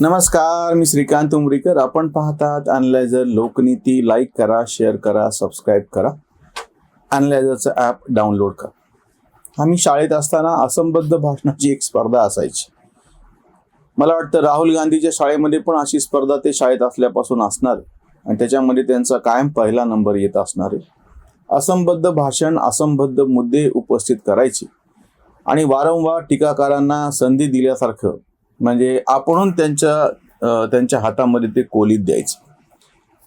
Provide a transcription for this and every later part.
नमस्कार मी श्रीकांत उमरीकर. आपण पाहतात अनलायझर लोकनीती. लाईक करा शेअर करा सबस्क्राईब करा. अनलायझरचं ॲप डाउनलोड करा. आम्ही शाळेत असताना असंबद्ध भाषणाची एक स्पर्धा असायची. मला वाटतं राहुल गांधीच्या शाळेमध्ये पण अशी स्पर्धा ते शाळेत असल्यापासून असणार आणि त्याच्यामध्ये त्यांचा कायम पहिला नंबर येत असणार आहे. असंबद्ध भाषण असंबद्ध मुद्दे उपस्थित करायचे. आणि वारंवार टीकाकारांना संधी दिल्यासारखं म्हणजे आपण त्यांच्या त्यांच्या हातामध्ये ते कोलीत द्यायचे.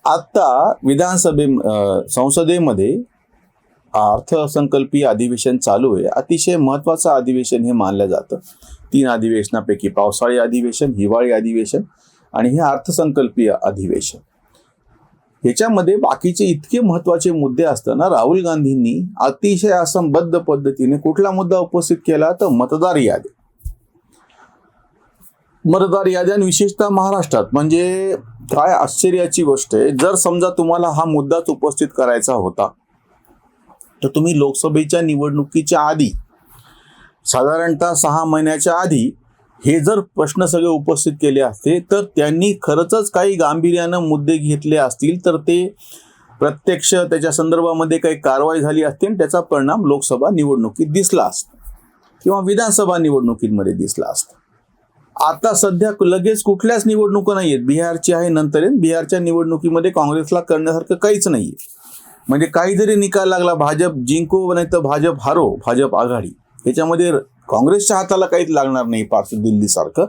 आत्ता विधानसभे संसदेमध्ये अर्थसंकल्पीय अधिवेशन चालू आहे. अतिशय महत्वाचं अधिवेशन हे मानलं जातं. तीन अधिवेशनापैकी पावसाळी अधिवेशन हिवाळी अधिवेशन आणि हे अर्थसंकल्पीय अधिवेशन. ह्याच्यामध्ये बाकीचे इतके महत्त्वाचे मुद्दे असताना राहुल गांधींनी अतिशय असंबद्ध पद्धतीने कुठला मुद्दा उपस्थित केला तर मतदार यादी मतदार याद्या आणि विशेषतः महाराष्ट्रात. म्हणजे काय आश्चर्याची गोष्ट आहे जर समजा तुम्हाला हा मुद्दाच उपस्थित करायचा होता तर तुम्ही लोकसभेच्या निवडणुकीच्या आधी साधारणतः सहा महिन्याच्या आधी हे जर प्रश्न सगळे उपस्थित केले असते तर त्यांनी खरंच काही गांभीर्यानं मुद्दे घेतले असतील तर ते प्रत्यक्ष त्याच्या संदर्भामध्ये काही कारवाई झाली असती आणि त्याचा परिणाम लोकसभा निवडणुकीत दिसला असता किंवा विधानसभा निवडणुकीमध्ये दिसला असता. आता सध्या लगेच कुठल्याच निवडणुका नाही आहेत बिहारची आहे नंतर बिहारच्या निवडणुकीमध्ये काँग्रेसला करण्यासारखं काहीच नाही म्हणजे काही जरी निकाल लागला. भाजप जिंको नाही तर भाजप हारो भाजप आघाडी. ह्याच्यामध्ये काँग्रेसच्या हाताला काहीच लागणार नाही पार्थ दिल्लीसारखं.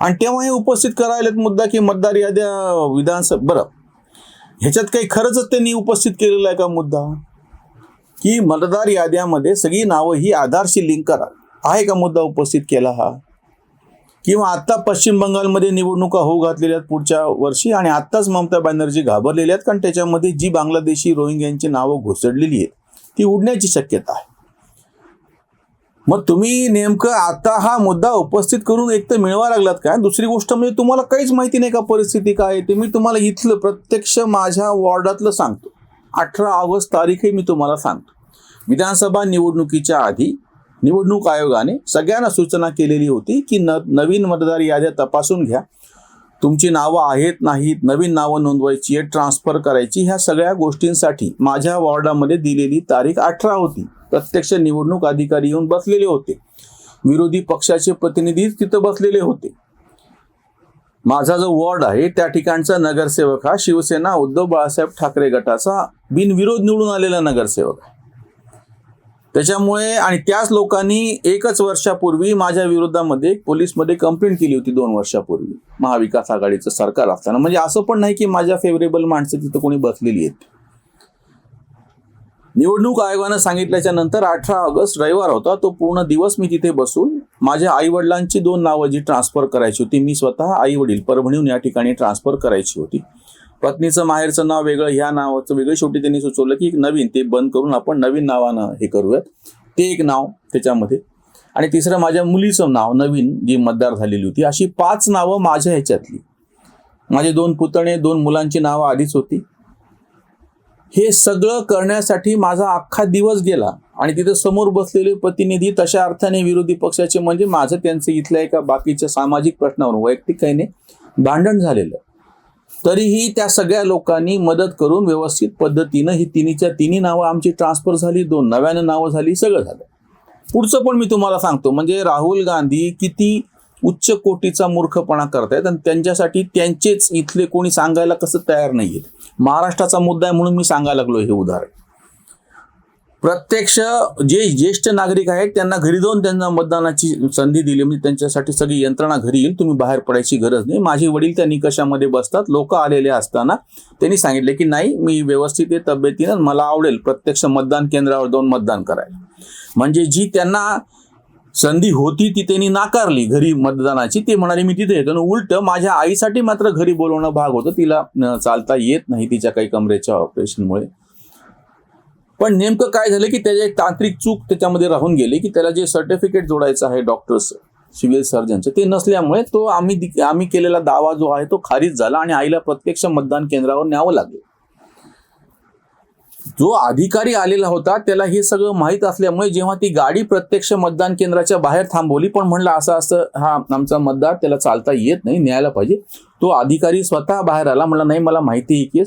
आणि तेव्हा हे उपस्थित करायला मुद्दा की मतदार याद्या विधानसभा बरं. ह्याच्यात काही खरंच त्यांनी उपस्थित केलेला आहे का मुद्दा? की मतदार याद्यामध्ये सगळी नावं ही आधारशी लिंक करा. आहे का मुद्दा उपस्थित केला हा? किंवा आत्ता पश्चिम बंगालमध्ये निवडणुका होऊ घातलेल्या आहेत पुढच्या वर्षी आणि आत्ताच ममता बॅनर्जी घाबरलेल्या आहेत कारण त्याच्यामध्ये जी बांगलादेशी रोहिंग्यांची नावं घुसडलेली आहेत ती उडण्याची शक्यता आहे. मग तुम्ही नेमकं आता हा मुद्दा उपस्थित करून एक तर मिळवा लागलात काय? दुसरी गोष्ट म्हणजे तुम्हाला काहीच माहिती नाही का परिस्थिती काय आहे ते? मी तुम्हाला इथलं प्रत्यक्ष माझ्या वॉर्डातलं सांगतो. अठरा ऑगस्ट तारीखही मी तुम्हाला सांगतो. विधानसभा निवडणुकीच्या आधी निवडणूक आयोगाने सगळ्यांना सूचना केलेली होती की न नवीन मतदार याद्या तपासून घ्या. तुमची नावं आहेत नाहीत नवीन नावं नोंदवायची आहेत ट्रान्सफर करायची ह्या सगळ्या गोष्टींसाठी माझ्या वॉर्डामध्ये दिलेली तारीख अठरा होती. प्रत्यक्ष निवडणूक अधिकारी येऊन बसलेले होते. विरोधी पक्षाचे प्रतिनिधी तिथं बसलेले होते. माझा जो वॉर्ड आहे त्या ठिकाणचा नगरसेवक हा शिवसेना उद्धव बाळासाहेब ठाकरे गटाचा बिनविरोध निवडून आलेला नगरसेवक आहे. त्याच्यामुळे आणि त्याच लोकांनी एकच वर्षापूर्वी माझ्या विरोधामध्ये पोलीसमध्ये कंप्लेंट केली होती दोन वर्षापूर्वी महाविकास आघाडीचं सरकार असताना. म्हणजे असं पण नाही की माझ्या फेवरेबल माणसं तिथं कोणी बसलेली आहेत. निवडणूक आयोगानं सांगितल्याच्या नंतर अठरा ऑगस्ट रविवार होता तो पूर्ण दिवस मी तिथे बसून माझ्या आई वडिलांची दोन नावं जी ट्रान्सफर करायची होती मी स्वतः आई वडील परभणीहून या ठिकाणी ट्रान्सफर करायची होती. पत्नीचं माहेरचं नाव वेगळं ह्या नावाचं वेगळं. शेवटी त्यांनी सुचवलं की एक नवीन ते बंद करून आपण नवीन नावानं हे करूयात. ते एक नाव त्याच्यामध्ये. आणि तिसरं माझ्या मुलीचं नाव नवीन जी मतदार झालेली होती. अशी पाच नावं माझ्या ह्याच्यातली. माझे दोन पुतणे दोन मुलांची नावं आधीच होती. हे सगळं करण्यासाठी माझा अख्खा दिवस गेला. आणि तिथे समोर बसलेले प्रतिनिधी तशा अर्थाने विरोधी पक्षाचे म्हणजे माझं त्यांचं इथल्या एका बाकीच्या सामाजिक प्रश्नावरून वैयक्तिक काही नाही भांडण झालेलं. तरीही त्या सगळ्या लोकांनी मदत करून व्यवस्थित पद्धतीनं ही तिन्हीच्या तिन्ही नावं आमची ट्रान्सफर झाली दोन नव्यानं नावं झाली सगळं झालं. पुढचं पण मी तुम्हाला सांगतो म्हणजे राहुल गांधी किती उच्च कोटीचा मूर्खपणा करतायत आणि त्यांच्यासाठी त्यांचेच इथले कोणी सांगायला कसं तयार नाहीयेत. महाराष्ट्राचा मुद्दा आहे म्हणून मी सांगायला लागलो हे उदाहरण. प्रत्यक्ष जे ज्येष्ठ नागरिक आहेत त्यांना घरी जाऊन त्यांना मतदानाची संधी दिली. म्हणजे त्यांच्यासाठी सगळी यंत्रणा घरी येईल तुम्ही बाहेर पडायची गरज नाही. माझे वडील त्या निकषामध्ये बसतात. लोक आलेले असताना त्यांनी सांगितले की नाही मी व्यवस्थित आहे तब्येतीनं मला आवडेल प्रत्यक्ष मतदान केंद्रावर जाऊन मतदान करायला. म्हणजे जी त्यांना संधी होती ती त्यांनी नाकारली घरी मतदानाची. ते म्हणाले मी तिथे येतो. आणि उलट माझ्या आईसाठी मात्र घरी बोलवणं भाग होतं. तिला चालता येत नाही तिच्या काही कमरेच्या ऑपरेशनमुळे. पण नेमकं काय झालं की त्याची एक तांत्रिक चूक त्याच्यामध्ये राहून गेली की त्याला जे सर्टिफिकेट जोडायचं आहे डॉक्टर्स सिव्हिल सर्जनचं ते नसल्यामुळे तो आम्ही आम्ही केलेला दावा जो आहे तो खारिज झाला आणि आईला प्रत्यक्ष मतदान केंद्रावर न्यावं लागलं. जो अधिकारी आलेला होता त्याला हे सगळं माहीत असल्यामुळे जेव्हा ती गाडी प्रत्यक्ष मतदान केंद्राच्या बाहेर थांबवली पण म्हणलं असं असं हा आमचा मतदार त्याला चालता येत नाही न्यायला पाहिजे. तो अधिकारी स्वतः बाहेर आला म्हणला नाही मला माहिती आहे की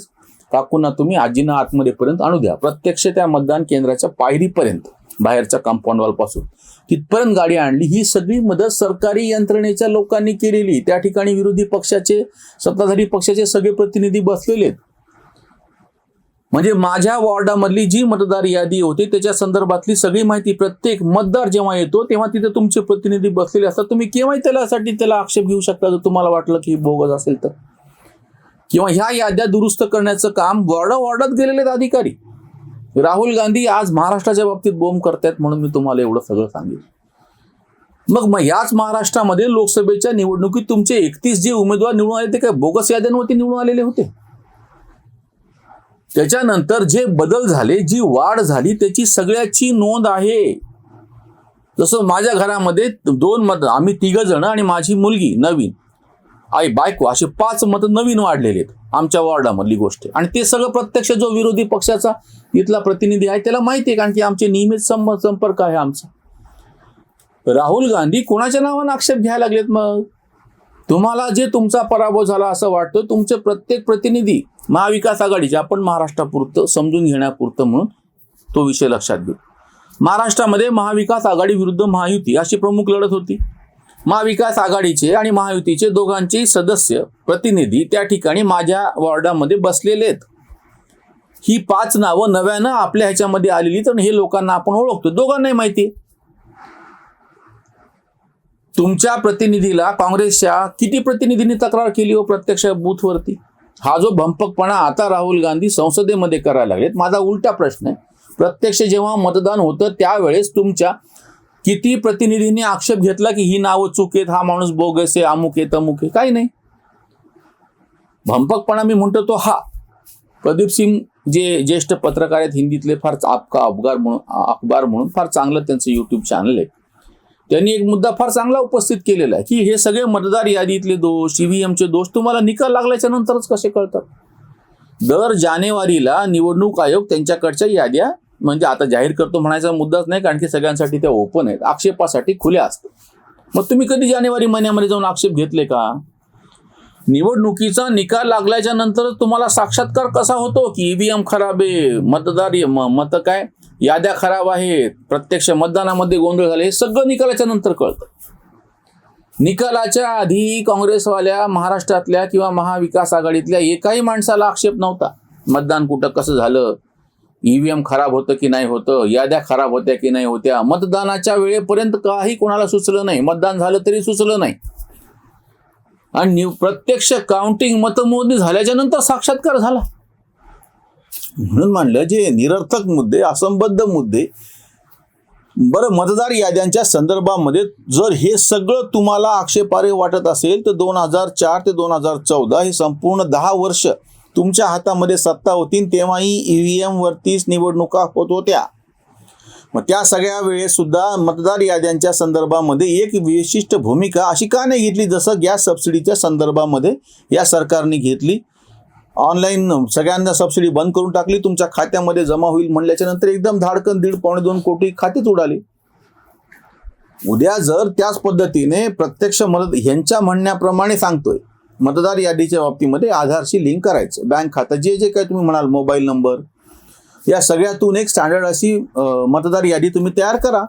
काकूंना तुम्ही आजींना आतमध्ये पर्यंत आणू द्या. प्रत्यक्ष त्या मतदान केंद्राच्या पायरीपर्यंत बाहेरच्या कंपाऊंड वॉलपासून. तिथपर्यंत गाडी आणली. ही सगळी मदत सरकारी यंत्रणेच्या लोकांनी केलेली. त्या ठिकाणी विरोधी पक्षाचे सत्ताधारी पक्षाचे सगळे प्रतिनिधी बसलेले आहेत. म्हणजे माझ्या वॉर्डामधली जी मतदार यादी होती त्याच्या संदर्भातली सगळी माहिती प्रत्येक मतदार जेव्हा येतो तेव्हा तिथे तुमचे प्रतिनिधी बसलेले असतात. तुम्ही केव्हाही त्यासाठी त्याला आक्षेप घेऊ शकता जर तुम्हाला वाटलं की बोगस असेल तर. किंवा ह्या याद्या दुरुस्त करण्याचं काम वॉर्डा वॉर्डात गेलेले आहेत अधिकारी. राहुल गांधी आज महाराष्ट्राच्या बाबतीत बोंब करतायत म्हणून मी तुम्हाला एवढं सगळं सांगितलं मग मग याच महाराष्ट्रामध्ये लोकसभेच्या निवडणुकीत तुमचे एकतीस जे उमेदवार निवडून आले ते काय बोगस याद्यांवरती निवडून आलेले होते? त्याच्यानंतर जे बदल झाले जी वाढ झाली त्याची सगळ्याची नोंद आहे. जसं माझ्या घरामध्ये दोन मत आम्ही तिघ जण आणि माझी मुलगी नवीन. आई बायको असे पाच मतं नवीन वाढलेले आहेत. आमच्या वॉर्डामधली गोष्ट आणि ते सगळं प्रत्यक्ष जो विरोधी पक्षाचा इथला प्रतिनिधी आहे त्याला माहिती आहे कारण की आमचे नियमित संपर्क आहे आमचा. राहुल गांधी कोणाच्या नावानं आक्षेप घ्यायला लागलेत मग? तुम्हाला जे तुमचा पराभव झाला असं वाटतं तुमचे प्रत्येक प्रतिनिधी महाविकास आघाडीचे आपण महाराष्ट्रापुरतं समजून घेण्यापुरतं म्हणून तो विषय लक्षात घेऊ. महाराष्ट्रामध्ये महाविकास आघाडी विरुद्ध महायुती अशी प्रमुख लढत होती. महाविकास आघाडीचे आणि महायुतीचे दोघांचे सदस्य प्रतिनिधी त्या ठिकाणी माझ्या वॉर्डामध्ये बसलेले आहेत. ही पाच नावं नव्यानं आपल्या ह्याच्यामध्ये आलेली तर हे लोकांना आपण ओळखतो. दोघांनाही माहिती तुमच्या प्रतिनिधीला काँग्रेसच्या किती प्रतिनिधींनी तक्रार केली हो प्रत्यक्ष बूथवरती? हा जो भंपकपणा आता राहुल गांधी संसदेमध्ये करायला लागलेत माझा उलटा प्रश्न आहे. प्रत्यक्ष जेव्हा मतदान होतं त्यावेळेस तुमच्या किती प्रतिनिधींनी आक्षेप घेतला की ही नावं चूक आहेत हा माणूस बोगस आहे अमुक आहे तमुक आहे काही नाही. भंपकपणा मी म्हणतो तो हा. प्रदीप सिंग जे ज्येष्ठ पत्रकार आहेत हिंदीतले फार आपका अपगार म्हणून अखबार म्हणून फार चांगलं त्यांचं युट्यूब चॅनल आहे. त्यांनी एक मुद्दा फार चांगला उपस्थित केलेला आहे की हे सगळे मतदार यादीतले दोष ईव्हीएमचे दोष तुम्हाला निकाल लागल्याच्या नंतरच कसे कळतात? दर जानेवारीला निवडणूक आयोग त्यांच्याकडच्या याद्या म्हणजे आता जाहीर करतो म्हणायचा मुद्दाच नाही कारण की सगळ्यांसाठी त्या ओपन आहेत. आक्षेपासाठी खुल्या असतात. मग तुम्ही कधी जानेवारी महिन्यामध्ये जाऊन आक्षेप घेतले का? निवडणुकीचा निकाल लागल्याच्या नंतर तुम्हाला साक्षात्कार कसा होतो की ईव्हीएम खराब आहे? मतदार मत काय? याद्या खराब आहेत. प्रत्यक्ष मतदानामध्ये गोंधळ झाले. हे सगळं निकालाच्या नंतर कळतं. निकालाच्या आधी काँग्रेसवाल्या महाराष्ट्रातल्या किंवा महाविकास आघाडीतल्या एकाही माणसाला आक्षेप नव्हता. मतदान कुठं कसं झालं? ईव्हीएम खराब होतं की नाही होतं याद्या खराब होत्या की नाही होत्या मतदानाच्या वेळेपर्यंत काही कोणाला सुचलं नाही. मतदान झालं तरी सुचलं नाही. आणि प्रत्यक्ष काउंटिंग मतमोजणी झाल्याच्यानंतर साक्षात्कार झाला. म्हणून म्हणलं जे निरर्थक मुद्दे असंबद्ध मुद्दे बरं मतदार याद्यांच्या संदर्भामध्ये जर हे सगळं तुम्हाला आक्षेपार्ह वाटत असेल तर दोन हजार चार ते दोन हजार चौदा हे संपूर्ण दहा वर्ष तुमच्या हातामध्ये सत्ता होती तेव्हाही ईव्हीएम वरतीच निवडणुका होत होत्या. मग त्या सगळ्या वेळेस सुद्धा मतदार याद्यांच्या संदर्भामध्ये एक विशिष्ट भूमिका अशी का नाही घेतली जसं गॅस सबसिडीच्या संदर्भामध्ये या सरकारने घेतली. ऑनलाईन सगळ्यांना सबसिडी बंद करून टाकली तुमच्या खात्यामध्ये जमा होईल म्हणल्याच्या नंतर एकदम धाडकन दीड पावणे दोन कोटी खातेच उडाली. उद्या जर त्याच पद्धतीने प्रत्यक्ष मदत ह्यांच्या म्हणण्याप्रमाणे सांगतोय मतदार यादीच्या बाबतीमध्ये आधारशी लिंक करायचं. बँक खातं जे जे काय तुम्ही म्हणाल मोबाईल नंबर या सगळ्यातून एक स्टँडर्ड अशी मतदार यादी तुम्ही तयार करा.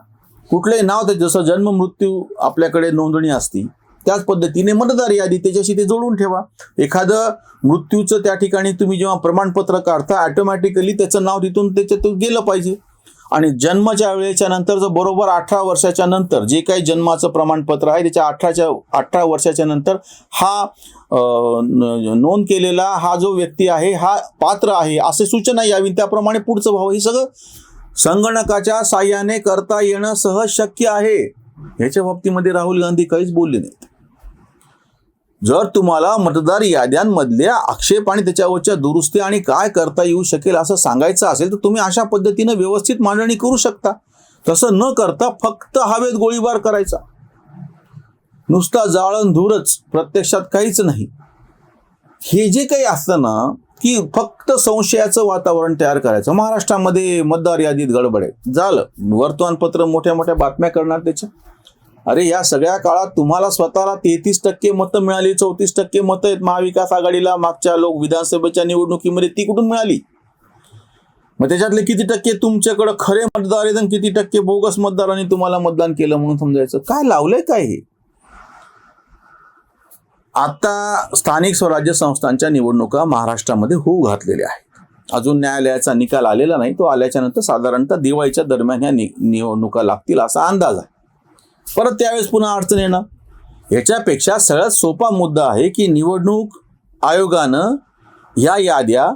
कुठलंही नाव ते जसं जन्म मृत्यू आपल्याकडे नोंदणी असती त्याच पद्धतीने मतदार यादी त्याच्याशी ते जोडून ठेवा. एखादं मृत्यूचं त्या ठिकाणी तुम्ही जेव्हा प्रमाणपत्र काढता ऑटोमॅटिकली त्याचं नाव तिथून त्याच्यातून गेलं पाहिजे. आणि जन्माच्या वेळेच्या नंतर जर बरोबर अठरा वर्षाच्या नंतर जे काही जन्माचं प्रमाणपत्र आहे त्याच्या अठराच्या अठरा वर्षाच्या नंतर हा न- नोंद केलेला हा जो व्यक्ती आहे हा पात्र आहे असे सूचना यावी त्याप्रमाणे पुढचं भाव हे सगळं संगणकाच्या साह्याने करता येणं सहज शक्य आहे. ह्याच्या बाबतीमध्ये राहुल गांधी काहीच बोलले नाहीत. जर तुम्हाला मतदार याद्यांमधल्या आक्षेप आणि त्याच्यावरच्या दुरुस्ती आणि काय करता येऊ शकेल असं सांगायचं असेल तर तुम्ही अशा पद्धतीनं व्यवस्थित मांडणी करू शकता. तसं न करता फक्त हवेत गोळीबार करायचा. नुसता जाळण धूरच प्रत्यक्षात काहीच नाही. हे जे काही असतं ना की फक्त संशयाचं वातावरण तयार करायचं. महाराष्ट्रामध्ये मतदार यादीत गडबड आहे. झालं. वर्तमानपत्र मोठ्या मोठ्या बातम्या करणार त्याच्या. अरे या सगळ्या काळात तुम्हाला स्वतःला तेहतीस टक्के मतं मिळाली चौतीस टक्के मतं आहेत महाविकास आघाडीला मागच्या लोक विधानसभेच्या निवडणुकीमध्ये ती कुठून मिळाली. मग त्याच्यातले किती टक्के तुमच्याकडे खरे मतदार आहेत आणि किती टक्के बोगस मतदारांनी तुम्हाला मतदान केलं म्हणून समजायचं? काय लावलंय काय हे? आता स्थानिक स्वराज्य संस्थांच्या निवडणुका महाराष्ट्रामध्ये होऊ घातलेल्या आहेत. अजून न्यायालयाचा निकाल आलेला नाही तो आल्याच्यानंतर साधारणतः दिवाळीच्या दरम्यान ह्या नि- निवडणुका लागतील असा अंदाज आहे. परत त्यावेळेस पुन्हा अडचण येणार. याच्यापेक्षा सगळ्यात सोपा मुद्दा आहे की निवडणूक आयोगानं या याद्या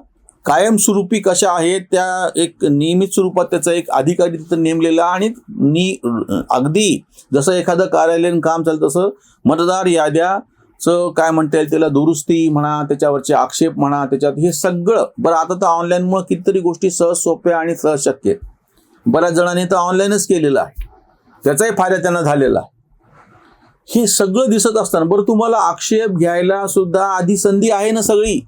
कायमस्वरूपी कशा आहेत त्या एक नियमित स्वरूपात त्याचा एक अधिकारी तिथं नेमलेला आणि नि अगदी जसं एखादं कार्यालयीन काम चालतं तसं मतदार याद्याचं काय म्हणता येईल त्याला दुरुस्ती म्हणा त्याच्यावरचे आक्षेप म्हणा त्याच्यात हे सगळं. बरं आता तर ऑनलाईनमुळे कितीतरी गोष्टी सहज सोप्या आणि सहज शक्य आहेत. बऱ्याच जणांनी तर ऑनलाईनच केलेलं आहे. त्याचाही फायदा त्यांना झालेला हे सगळं दिसत असताना बरं तुम्हाला आक्षेप घ्यायला सुद्धा आधी संधी आहे ना सगळी?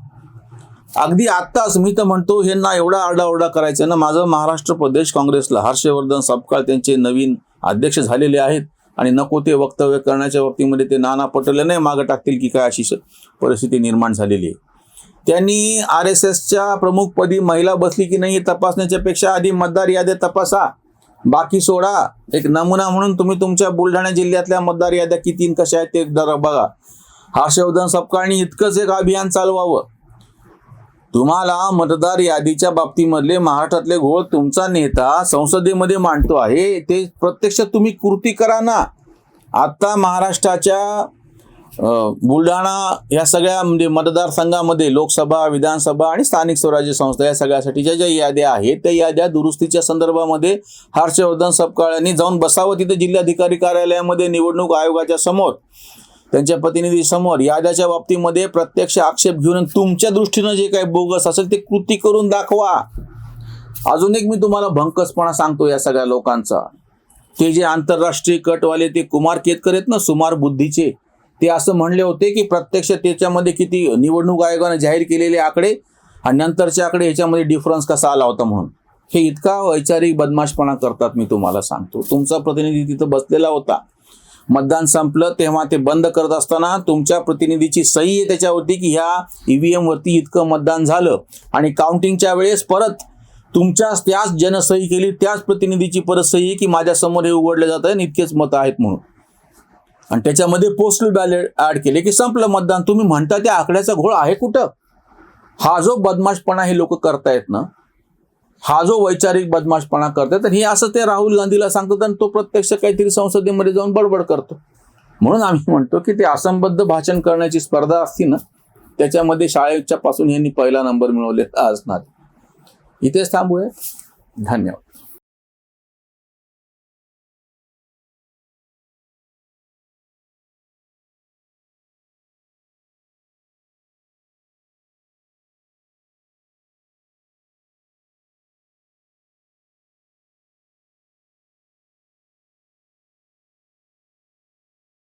अगदी आत्ताच मी तर म्हणतो हे ना एवढा आरडाओरडा करायचा ना माझं महाराष्ट्र प्रदेश काँग्रेसला हर्षवर्धन सपकाळ त्यांचे नवीन अध्यक्ष झालेले आहेत आणि नको ते वक्तव्य करण्याच्या बाबतीमध्ये ते नाना पटोले नाही मागं टाकतील की काय अशी परिस्थिती निर्माण झालेली आहे. त्यांनी आर एस एसच्या प्रमुखपदी महिला बसली की नाही तपासण्याच्यापेक्षा तपासण्याच्या पेक्षा आधी मतदार याद्या तपासा. बाकी सोडा. एक नमुना म्हणून तुम्ही तुमच्या बुलढाणा जिल्ह्यातल्या मतदार याद्या किती कशा आहेत ते जरा बघा. हर्षवर्धन सपकाळनी इतकंच एक अभियान चालवावं. तुम्हाला मतदार यादीच्या बाबतीमधले महाराष्ट्रातले घोळ तुमचा नेता संसदेमध्ये मांडतो आहे. ते प्रत्यक्ष तुम्ही कृती करा ना. आता महाराष्ट्राच्या बुलढाणा या सगळ्या म्हणजे मतदारसंघामध्ये लोकसभा विधानसभा आणि स्थानिक स्वराज्य संस्था या सगळ्यासाठीच्या ज्या याद्या आहेत त्या याद्या दुरुस्तीच्या संदर्भामध्ये हर्षवर्धन सपकाळ यांनी जाऊन बसावं. तिथे जिल्हाधिकारी कार्यालयामध्ये निवडणूक आयोगाच्या समोर त्यांच्या प्रतिनिधीसमोर याद्याच्या बाबतीमध्ये प्रत्यक्ष आक्षेप घेऊन तुमच्या दृष्टीनं जे काही बोगस असेल ते कृती करून दाखवा. अजून एक मी तुम्हाला भंकसपणा सांगतो या सगळ्या लोकांचा. ते जे आंतरराष्ट्रीय कटवाले ते कुमार केतकर आहेत ना सुमार बुद्धीचे. ते असं म्हणले होते की प्रत्यक्ष त्याच्यामध्ये किती निवडणूक आयोगाने जाहीर केलेले आकडे आणि नंतरचे आकडे ह्याच्यामध्ये डिफरन्स कसा आला होता म्हणून. हे इतका वैचारिक बदमाशपणा करतात मी तुम्हाला सांगतो. तुमचा प्रतिनिधी तिथं बसलेला होता. मतदान संपलं तेव्हा ते बंद करत असताना तुमच्या प्रतिनिधीची सही आहे त्याच्यावरती की ह्या ईव्हीएम वरती इतकं मतदान झालं आणि काउंटिंगच्या वेळेस परत तुमच्याच त्याच जनसही केली त्याच प्रतिनिधीची परत सही आहे की माझ्यासमोर हे उघडलं जात आहे आणि इतकेच मतं आहेत म्हणून. आणि त्याच्यामध्ये पोस्टल बॅलेट ऍड केले की संपलं मतदान. तुम्ही म्हणता त्या आकड्याचा घोळ आहे कुठं? हा जो बदमाशपणा हे लोक करतायत ना हा जो वैचारिक बदमाशपणा करतायत तर हे असं ते राहुल गांधीला सांगतात आणि तो प्रत्यक्ष काहीतरी संसदेमध्ये जाऊन बडबड करतो. म्हणून आम्ही म्हणतो की ते असंबद्ध भाषण करण्याची स्पर्धा असती ना त्याच्यामध्ये शाळेच्या पासून यांनी पहिला नंबर मिळवलेला असणार इथेच थांबूया. धन्यवाद.